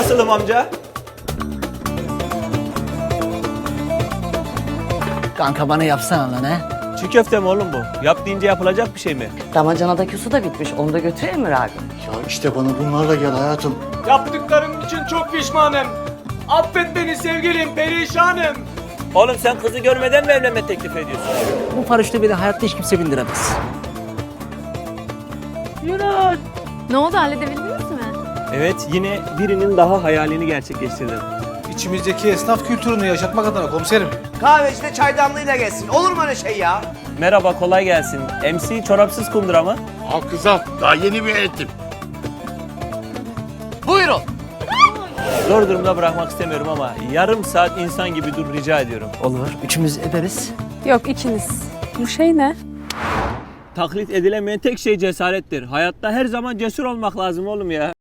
Nasılım amca? Kanka bana yapsana lan he. Çiğ köfte mi oğlum bu? Yap deyince yapılacak bir şey mi? Damacanadaki su da bitmiş. Onu da götüreyim mi Ragıp? Ya işte bana bunlarla gel hayatım. Yaptıklarım için çok pişmanım. Affet beni sevgilim, perişanım. Oğlum sen kızı görmeden mi evlenme teklif ediyorsun? Bu paraşütü beni hayatta hiç kimse bindiremez. Ne oldu halledebildiniz mi? Evet yine birinin daha hayalini gerçekleştirdim. İçimizdeki esnaf kültürünü yaşatmak adına komiserim. Kahvecide çaydanlığıyla gelsin. Olur mu öyle şey ya? Merhaba kolay gelsin. MC çorapsız kundura mı? Al kız al. Daha yeni bir eğitim. Buyurun. Zor durumda bırakmak istemiyorum ama yarım saat insan gibi dur rica ediyorum. Olur. Üçümüz ederiz. Yok ikiniz. Bu şey ne? Taklit edilemeyen tek şey cesarettir. Hayatta her zaman cesur olmak lazım oğlum ya.